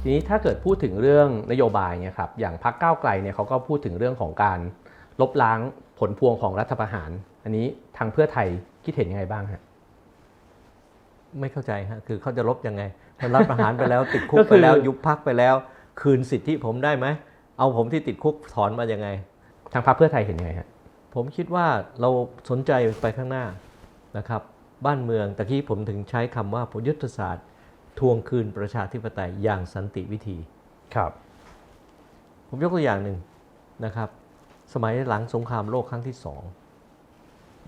ทีนี้ถ้าเกิดพูดถึงเรื่องนโยบายเนี่ยครับอย่างพรรคก้าวไกลเนี่ยเขาก็พูดถึงเรื่องของการลบล้างผลพวงของรัฐประหาร อันนี้ทางเพื่อไทยคิดเห็นยังไงบ้างฮะไม่เข้าใจฮะคือเขาจะลบยังไงพอรัฐประหารไปแล้วติดคุกก็คืไปอแล้วยุบพักไปแล้ว คืนสิทธิผมได้ไหมเอาผมที่ติดคุกถอนมายังไง ทางพรรคเพื่อไทยเห็นยังไงฮะผมคิดว่าเราสนใจไปข้างหน้านะครับ บ้านเมืองตะกี้ผมถึงใช้คำว่ายุทธศาสตร์ ทวงคืนประชาธิปไตยอย่างสันติวิธี ครับ ผมยกตัวอย่างหนึ่งนะครับ สมัยหลังสงครามโลกครั้งที่สอง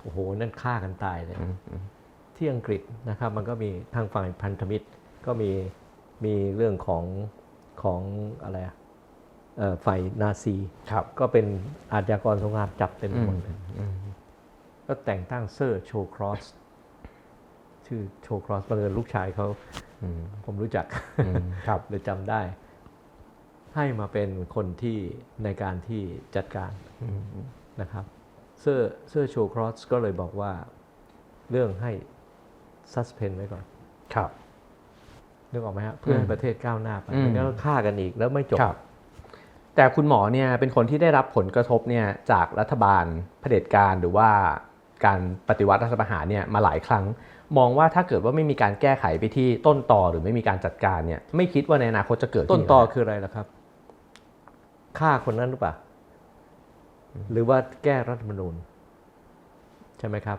โอ้โห นั่นฆ่ากันตายเลย ที่อังกฤษนะครับ มันก็มีทางฝ่ายพันธมิตรก็มีมีเรื่องของของอะไรอะเอ่อฝ่ายนาซีครับก็เป็นอาชญากรสงครามจับเต็มไปหมดเลยอืมก็แต่งตั้งเซอร์โชว์ครอส ชื่อโชว์ครอสบังเอิญลูกชายเขาอืมผมรู้จักอืมครับเลยจำได้ ให้มาเป็นคนที่ในการที่จัดการอืมนะครับเซอร์เซอร์โชว์ครอสก็เลยบอกว่า เรื่องให้ suspend ไว้ก่อน ครับนึกออกไหมฮะเพื่อให้ประเทศก้าวหน้าไปอืมไม่งั้นก็ฆ่ากันอีกแล้วไม่จบครับแต่คุณหมอเนี่ยเป็นคนที่ได้รับผลกระทบเนี่ยจากรัฐบาลเผด็จการหรือว่าการปฏิวัติรัฐประหารเนี่ยมาหลายครั้ง มองว่าถ้าเกิดว่าไม่มีการแก้ไขไปที่ต้นตอหรือไม่มีการจัดการเนี่ยไม่คิดว่าในอนาคตจะเกิดต้ขึ้นนต่ออีกไหมคืออะไรล่ะครับฆ่าคนนั้นหรือเปล่า หรือว่าแก้รัฐธรรมนูญ ใช่ไหมครับ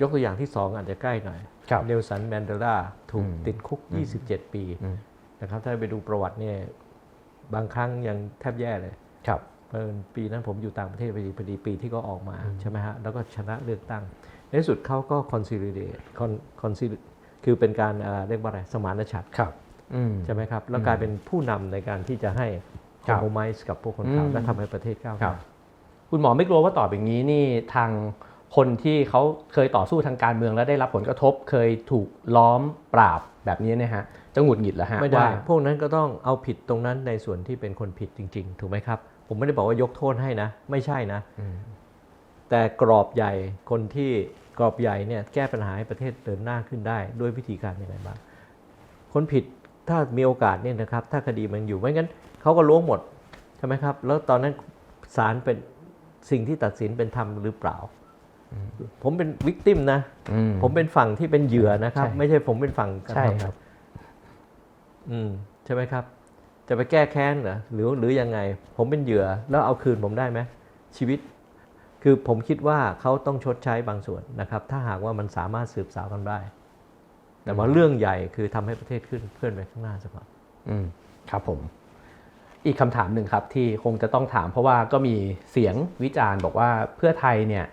ยกตัวอย่างที่สองอาจจะใกล้หน่อยครับเนลสันแมนเดลาถูกอืมติดคุก 27 ปีอืมนะครับ ถ้าไปดูประวัติเนี่ย บางครั้งยังแทบแย่เลยครับ เพราะปีนั้นผมอยู่ต่างประเทศพอดีพอดีปีที่เขาออกมาใช่ไหมฮะ แล้วก็ชนะเลือกตั้ง ในที่สุดเขาก็ consolidate con consolidate คือเป็นการอ่าเรียกว่าอะไรสมานฉันท์ครับอืมใช่ไหมครับ แล้วกลายเป็นผู้นำในการที่จะให้ครับ compromise กับพวกคนขาวอืมและทำให้ประเทศก้าวหครัน้าบคุณหมอไม่กลัวว่าต่อไปนี้นี่ทางคนที่เขาเคยต่อสู้ทางการเมืองและได้รับผลกระทบ เคยถูกล้อมปราบแบบนี้เนี่ยฮะจะหงุดหงิดแล้วฮะไม่ได้ว่าพวกนั้นก็ต้องเอาผิดตรงนั้นในส่วนที่เป็นคนผิดจริง ๆ ถูกไหมครับ ผมไม่ได้บอกว่ายกโทษให้นะ ไม่ใช่นะอืมแต่กรอบใหญ่คนที่กรอบใหญ่เนี่ยแก้ปัญหาให้ประเทศเดินหน้าขึ้นได้ ด้วยวิธีการยังไงบ้างคนผิดถ้ามีโอกาสเนี่ยนะครับ ถ้าคดีมันอยู่ไม่งั้นเขาก็ล้วงหมดใช่ไหมครับ แล้วตอนนั้นศาลเป็นสิ่งที่ตัดสินเป็นธรรมหรือเปล่า ผมเป็นวิกติมนะอืมผมเป็นฝั่งที่เป็นเหยื่อนะครับใช่ไม่ใช่ผมเป็นฝั่งกระใช่ทำครับ อืมใช่ไหมครับ จะไปแก้แค้นเหรอหรือหรือยังไง ผมเป็นเหยื่อแล้วเอาคืนผมได้ไหมชีวิต คือผมคิดว่าเขาต้องชดใช้บางส่วนนะครับ ถ้าหากว่ามันสามารถสืบสาวกันได้ แต่ว่าเรื่องใหญ่คือทำให้ประเทศขึ้นเคลื่อนไปข้างหน้าซะก่อนอืมครับผม อีกคำถามหนึ่งครับ ที่คงจะต้องถาม เพราะว่าก็มีเสียงวิจารณ์บอกว่าเพื่อไทยเนี่ย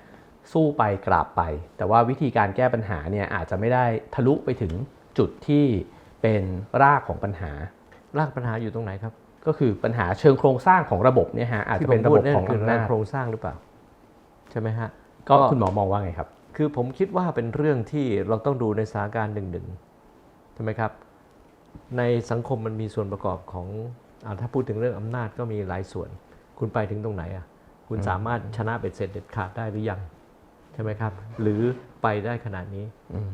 สู้ไปกราบไป แต่ว่าวิธีการแก้ปัญหาเนี่ยอาจจะไม่ได้ทะลุไปถึงจุดที่เป็นรากของปัญหา รากปัญหาอยู่ตรงไหนครับ ก็คือปัญหาเชิงโครงสร้างของระบบเนี่ยฮะอาจจะเป็นระบบของคืออำเรื่นาจโครงสร้างหรือเปล่า ใช่ไหมฮะ ก็คุณหมอมองว่าไงครับ คือผมคิดว่าเป็นเรื่องที่เราต้องดูในสถานการณ์หนึ่งๆใช่ไหมครับ ในสังคมมันมีส่วนประกอบของอาถ้าพูดถึงเรื่องอำนาจก็มีหลายส่วน คุณไปถึงตรงไหนอะคุณสามารถชนะเป็นเสร็จเด็ดขาดได้หรือยังใช่ไหมครับ หรือไปได้ขนาดนี้อืม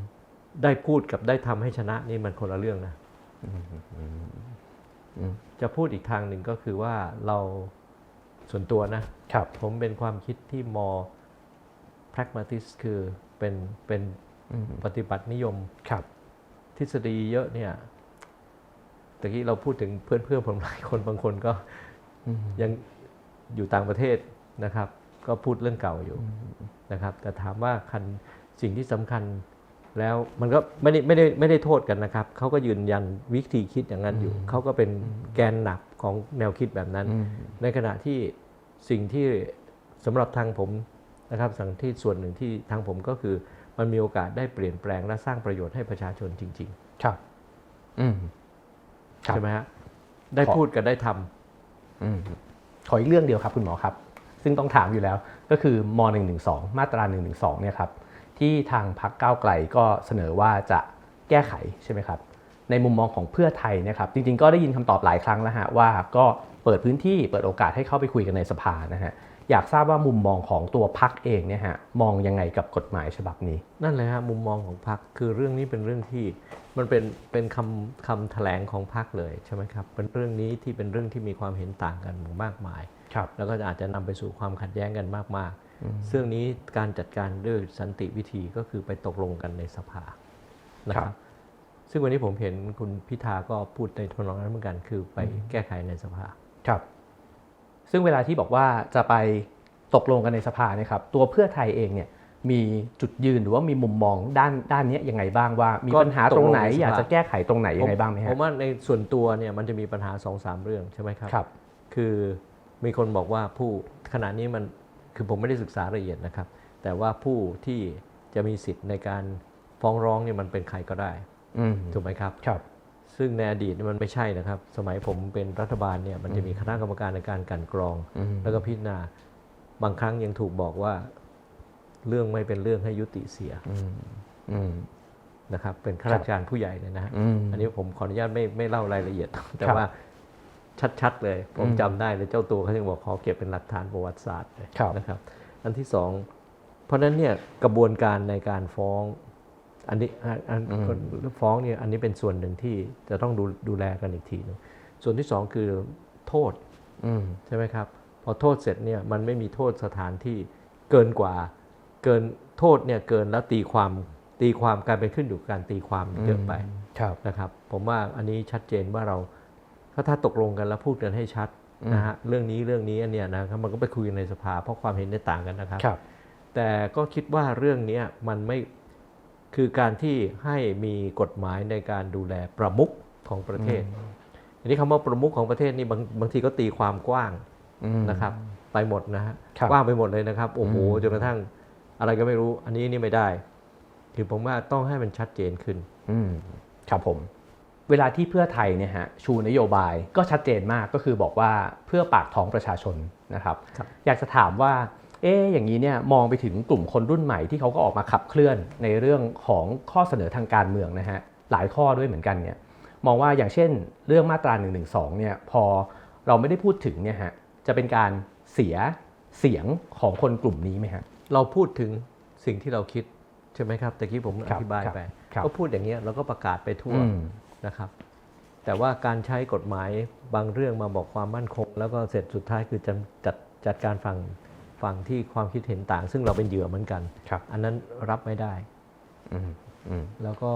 ได้พูดกับได้ทำให้ชนะนี่มันคนละเรื่องนะอืม จะพูดอีกทางหนึ่งก็คือว่าเราส่วนตัวนะครับผมเป็นความคิดที่ more pragmatist คือเป็นเป็นอืมปฏิบัตินิยมครับ ทฤษฎีเยอะเนี่ยตะกี้เราพูดถึงเพื่อนเพื่อนๆผมหลายคนบางคนก็อืมยังอยู่ต่างประเทศนะครับ ก็พูดเรื่องเก่าอยู่นะครับ แต่ถามว่าคันสิ่งที่สำคัญ แล้วมันก็ไม่ได้ไม่ได้ไม่ได้โทษกันนะครับเขาก็ยืนยันวิธีคิดอย่างนั้นอยู่เขาก็เป็นแกนหนักของแนวคิดแบบนั้นอืมในขณะที่สิ่งที่สำหรับทางผมนะครับสั่งที่ส่วนหนึ่งที่ทางผมก็คือมันมีโอกาสได้เปลี่ยนแปลงและสร้างประโยชน์ให้ประชาชนจริงครับอืมๆครับใช่ไหมฮะได้ขอพูดกับได้ทำอืมขออีกเรื่องเดียวครับคุณหมอครับ ซึ่งต้องถามอยู่แล้ว ก็คือม .112 มาตรา 112 เนี่ยครับ ที่ทางพรรคก้าวไกลก็เสนอว่าจะแก้ไขใช่ไหมครับในมุมมองของเพื่อไทยเนะครับจริงๆ ก็ได้ยินคำตอบหลายครั้งแล้วฮะว่าก็เปิดพื้นที่เปิดโอกาสให้เข้าไปคุยกันในสภานะฮะอยากทราบว่ามุมมองของตัวพักเองเนี่ยฮะมองยังไงกับกฎหมายฉบับนี้ นั่นเลยฮะมุมมองของพรรคคือเรื่องนี้เป็นเรื่องที่มันเป็นเป็นคำคำแถลงของพรรคเลยใช่ไหมครับเป็นเรื่องนี้ที่เป็นเรื่องที่มีความเห็นต่างกันมากมายครับแล้วก็อาจจะนำไปสู่ความขัดแย้งกันมากๆ ซึ่งนี้การจัดการด้วยสันติวิธีก็คือไปตกลงกันในสภานะคครัรับบซึ่งวันนี้ผมเห็นคุณพิธาก็พูดในทำนองนั้นเหมือนกัน คือไปแก้ไขในสภาครับ ซึ่งเวลาที่บอกว่าจะไปตกลงกันในสภาเนี่ยครับ ตัวเพื่อไทยเองเนี่ยมีจุดยืนหรือว่ามีมุมมองด้านด้านเนี้ยยังไงบ้างว่า มีก็ปัญหาตรงไหนตกลงในสภาอยากจะแก้ไขตรงไหนยังไงบ้างไหมผฮะมว่าในส่วนตัวเนี่ยมันจะมีปัญหาสองสามเรื่องใช่ไหมครับครับ คือมีคนบอกว่าผู้ขณะนี้มัน คือผมไม่ได้ศึกษารายละเอียดนะครับ แต่ว่าผู้ที่จะมีสิทธิ์ในการฟ้องร้องเนี่ยมันเป็นใครก็ได้อืมถูกไหมครับครับ ซึ่งในอดีตเนี่ยมันไม่ใช่นะครับ สมัยผมเป็นรัฐบาลเนี่ยมันจะมีคณะกรรมการในการกลันกรองอืมแล้วก็พิจารณาบางครั้งยังถูกบอกว่า เรื่องไม่เป็นเรื่องให้ยุติเสียอืมอืมนะครับ เป็นข้าราชการผู้ใหญ่เลยนะฮะอืมอันนี้ผมขออนุญาตไม่ไม่เล่ารายละเอียด แต่ครับว่า ชัดๆเลย ผมอืมจำได้เลยเจ้าตัวเขายังบอกขอเก็บเป็นหลักฐานประวัติศาสตร์เลยครับนะครับ อันที่สองเพราะฉะนั้นเนี่ยกระบวนการในการฟ้องอันนี้อันอันฟ้องเนี่ยอันนี้เป็นส่วนหนึ่งที่จะต้องดูดูแลกันอีกทีหนึงส่วนที่สองคือโทษอืมใช่ไหมครับ พอโทษเสร็จเนี่ยมันไม่มีโทษสถานที่เกินกว่า เกินโทษเนี่ยเกินแล้วตีความตีความกลายเป็นขึ้นอยู่กับการตีความเยอะไปครับนะครับ ผมว่าอันนี้ชัดเจนว่าเรา ถ้าถ้าตกลงกันแล้วพูดกันให้ชัดนะฮะเรื่องนี้เรื่องนี้อันเนี้ยนะครับมันก็ไปคุยกันในสภาเพราะความเห็นได้ต่างกันนะครับครับแต่ก็คิดว่าเรื่องเนี้ยมันไม่คือการที่ให้มีกฎหมายในการดูแลประมุขของประเทศอันนี้คำว่าประมุขของประเทศนี่บางบางทีก็ตีความกว้างอืมนะครับ ไปหมดนะฮะครับกว้างไปหมดเลยนะครับโอ้โหอืมจนกระทั่งอะไรก็ไม่รู้ อันนี้นี่ไม่ได้ คือผมว่าต้องให้มันชัดเจนขึ้นอืมครับผม เวลาที่เพื่อไทยเนี่ยฮะชูนโยบายก็ชัดเจนมากก็คือบอกว่าเพื่อปากท้องประชาชนนะครับครับอยากจะถามว่าเอ๊ะอย่างนี้เนี่ยมองไปถึงกลุ่มคนรุ่นใหม่ที่เขาก็ออกมาขับเคลื่อนในเรื่องของข้อเสนอทางการเมืองนะฮะหลายข้อด้วยเหมือนกันเนี่ยมองว่าอย่างเช่น เรื่องมาตรา1นึเนี่ยพอเราไม่ได้พูดถึงเนี่ยฮะจะเป็นการเสียเสียงของคนกลุ่มนี้ไหมฮะเราพูดถึงสิ่งที่เราคิดใช่ไหมครับตะกี้ผมคอรับธิบายครับไปครับก็พูดอย่างเงี้ยเราก็ประกาศไปทั่วอืม นะครับ แต่ว่าการใช้กฎหมายบางเรื่องมาบอกความมั่นคง แล้วก็เสร็จสุดท้ายคือจัดจัดจัดการฝั่งฝั่งที่ความคิดเห็นต่าง ซึ่งเราเป็นเหยื่อเหมือนกันครับอันนั้นรับไม่ได้อืมอืมแล้วก็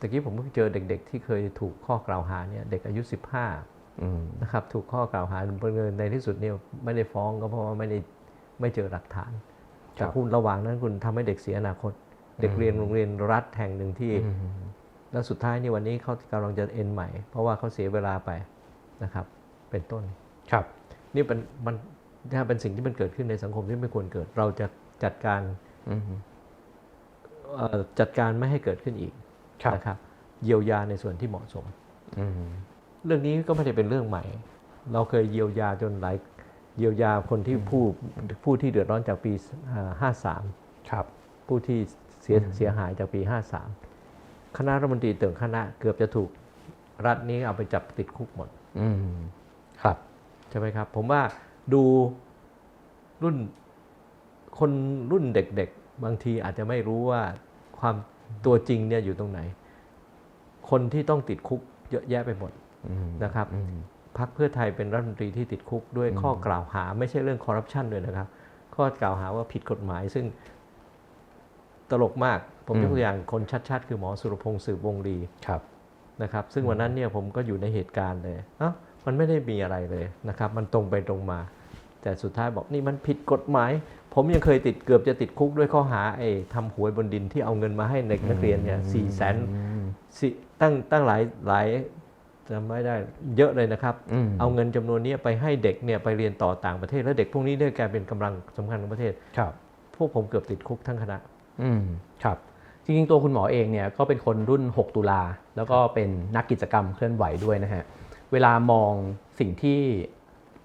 ตะกี้ผมเพิ่งเจอเด็ก ๆ ที่เคยถูกข้อกล่าวหาเนี่ยเด็กอายุ 15อืมนะครับ ถูกข้อกล่าวหาบังเอิญในที่สุดเนี่ยไม่ได้ฟ้องก็เพราะว่าไม่ได้ไม่เจอหลักฐานครัแต่บคุณระหว่างนั้นคุณทำให้เด็กเสียอนาคต เด็กเรียนโรงเรียนรัฐแห่งหนึ่งที่อืม แล้วสุดท้ายนี่วันนี้เขากำลังจะเอ็นใหม่ เพราะว่าเขาเสียเวลาไปนะครับ เป็นต้นครับ นี่เป็นมันถ้าเป็นสิ่งที่มันเกิดขึ้นในสังคมที่ไม่ควรเกิด เราจะจัดการอืมเอ่อจัดการไม่ให้เกิดขึ้นอีกครับนะครับ เยียวยาในส่วนที่เหมาะสมอืมเรื่องนี้ก็ไม่ได้เป็นเรื่องใหม่ เราเคยเยียวยาจนหลายเยียวยาคนที่ผู้ผู้ที่เดือดร้อนจากปีห้าสามครับ ผู้ที่เสียเสียหายจากปี 53 คณะรัฐมนตรีเติ่งคณะเกือบจะถูกรัฐนี้เอาไปจับติดคุกหมด อืมครับ ใช่ไหมครับ ผมว่าดูรุ่นคนรุ่นเด็กๆ บางทีอาจจะไม่รู้ว่าความตัวจริงเนี่ยอยู่ตรงไหน คนที่ต้องติดคุกเยอะแยะไปหมดอืมนะครับอืมพักเพื่อไทยเป็นรัฐมนตรีที่ติดคุกด้วยข้อกล่าวหา ไม่ใช่เรื่องคอร์รัปชันด้วยนะครับ ข้อกล่าวหาว่าผิดกฎหมายซึ่งตลกมาก ผมยกตัวอย่างคนชัดๆ คือหมอสุรพงษ์สืบวงศ์ดีครับนะครับซึ่งวันนั้นเนี่ยผมก็อยู่ในเหตุการณ์เลยเอ้ามันไม่ได้มีอะไรเลยนะครับ มันตรงไปตรงมา แต่สุดท้ายบอกนี่มันผิดกฎหมาย ผมยังเคยติดเกือบจะติดคุกด้วยข้อหาไอ้ทำหวยบนดินที่เอาเงินมาให้เด็กนักเรียนเนี่ยสี่แสนอืมสิตั้งตั้งหลายหลายจำไม่ได้เยอะเลยนะครับอืมเอาเงินจำนวนนี้ไปให้เด็กเนี่ยไปเรียนต่อต่างประเทศ แล้วเด็กพวกนี้เนี่ยกลายเป็นกำลังสำคัญของประเทศครับ พวกผมเกือบติดคุกทั้งคณะอืมครับ จริงๆ ตัวคุณหมอเองเนี่ยก็เป็นคนรุ่น 6 ตุลา แล้วก็เป็นนักกิจกรรมเคลื่อนไหวด้วยนะฮะ เวลามองสิ่งที่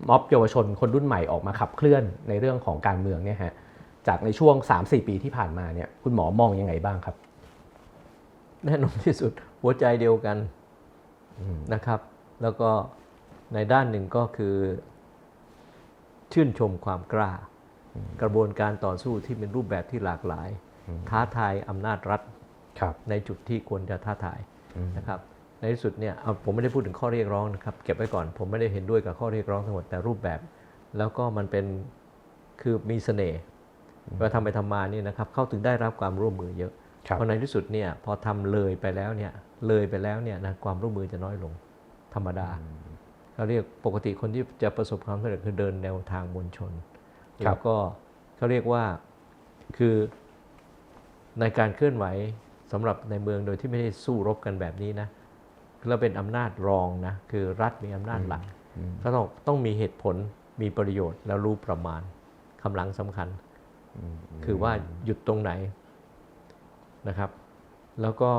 ม็อบเยาวชนคนรุ่นใหม่ออกมาขับเคลื่อนในเรื่องของการเมืองเนี่ยฮะ จากในช่วง 3-4 ปีที่ผ่านมาเนี่ยคุณหมอมองยังไงบ้างครับ แน่นอนที่สุดหัวใจเดียวกันนะครับ แล้วก็ในด้านหนึ่งก็คือ ชื่นชมความกล้า กระบวนการต่อสู้ที่เป็นรูปแบบที่หลากหลาย ท้าทายอำนาจรัฐครับในจุดที่ควรจะท้าทายอืมนะครับในที่สุดเนี่ยเอาผมไม่ได้พูดถึงข้อเรียกร้องนะครับเก็บไว้ก่อน ผมไม่ได้เห็นด้วยกับข้อเรียกร้องทั้งหมดแต่รูปแบบ แล้วก็มันเป็นคือมีเสน่ห์เวลาทำไปทำมานี่นะครับเขาถึงได้รับความร่วมมือเยอะครับเพราะในที่สุดเนี่ยพอทำเลยไปแล้วเนี่ยเลยไปแล้วเนี่ยนะความร่วมมือจะน้อยลงธรรมดาเขาเรียกปกติคนที่จะประสบความสำเร็จคือเดินแนวทางมวลชนครับแล้วก็เขาเรียกว่าคือ ในการเคลื่อนไหวสำหรับในเมืองโดยที่ไม่ได้สู้รบกันแบบนี้นะแล้วเป็นอำนาจรองนะคือรัฐมีอำนาจหลักอืมก็ต้องต้องมีเหตุผลมีประโยชน์แล้วรู้ประมาณคำหลังสำคัญ คือว่าหยุดตรงไหนนะครับ แล้วก็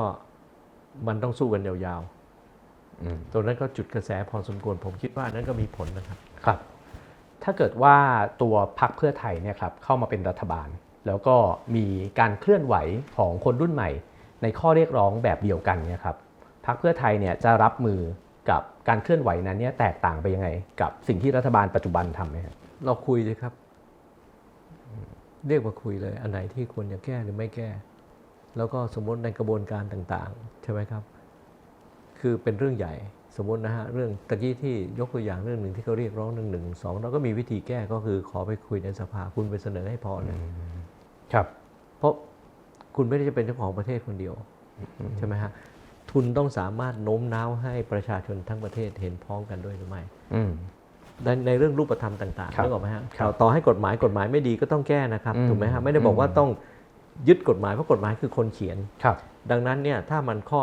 มันต้องสู้กันยาวอืมๆตรงนั้นก็จุดกระแสพอสมควรผมคิดว่านั้นก็มีผลนะครับครับ ถ้าเกิดว่าตัวพักเพื่อไทยเนี่ยครับเข้ามาเป็นรัฐบาล แล้วก็มีการเคลื่อนไหวของคนรุ่นใหม่ ในข้อเรียกร้องแบบเดียวกันเนี่ยครับพักเพื่อไทยเนี่ยจะรับมือกับการเคลื่อนไหวนั้นเนี่ยแตกต่างไปยังไง กับสิ่งที่รัฐบาลปัจจุบันทำไหมครับเราคุยเลยครับ เรียกมาคุยเลย อันไหนที่ควรจะแก้หรือไม่แก้ แล้วก็สมมติในกระบวนการต่างๆ ใช่ไหมครับ คือเป็นเรื่องใหญ่สมมตินะฮะเรื่องตะกี้ที่ยกตัวอย่างเรื่องหนึ่งที่เขาเรียกร้องหนึ่งหนึ่งสองเราก็มีวิธีแก้ก็คือขอไปคุยในสภาคุณไปเสนอให้พอเลย ครับ เพราะคุณไม่ได้จะเป็นเจ้าของประเทศคนเดียวใช่ไหมฮะทุนต้องสามารถโน้มน้าวให้ประชาชนทั้งประเทศเห็นพ้องกันด้วยหรือไม่อืมในในเรื่องรูปธรรมต่างครับๆนึกออกไหมฮะครับต่อให้กฎหมายกฎหมายไม่ดีก็ต้องแก้นะครับอืมถูกไหมฮะไม่ได้บอกว่าอืมต้องยึดกฎหมายเพราะกฎหมายคือคนเขียนครับ ดังนั้นเนี่ยถ้ามันข้อ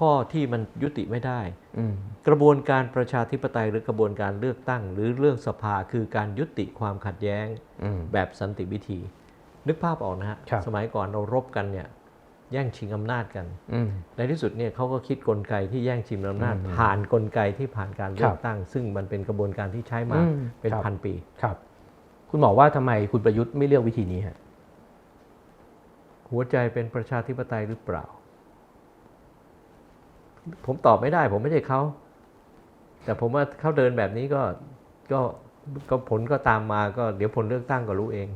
ข้อที่มันยุติไม่ได้อืมกระบวนการประชาธิปไตยหรือกระบวนการเลือกตั้ง หรือเรื่องสภาคือการยุติความขัดแย้งอืมแบบสันติวิธี นึกภาพออกนะฮะครับสมัยก่อนเรารบกันเนี่ย แย่งชิงอำนาจกันอืมในที่สุดเนี่ยเขาก็คิดกลไกที่แย่งชิงอำนาจอืมผ่านกลไกที่ผ่านการเลืครัอกบตั้ง ซึ่งมันเป็นกระบวนการที่ใช้มาอืมเป็นครับพันปี ครับ คุณหมอว่าทำไมคุณประยุทธ์ไม่เลือกวิธีนี้ฮะ หัวใจเป็นประชาธิปไตยหรือเปล่า ผมตอบไม่ได้ ผมไม่ใช่เขาแต่ผมว่าเขาเดินแบบนี้ก็ก็ก็ผลก็ตามมาก็เดี๋ยวผลเลือกตั้งก็รู้เอง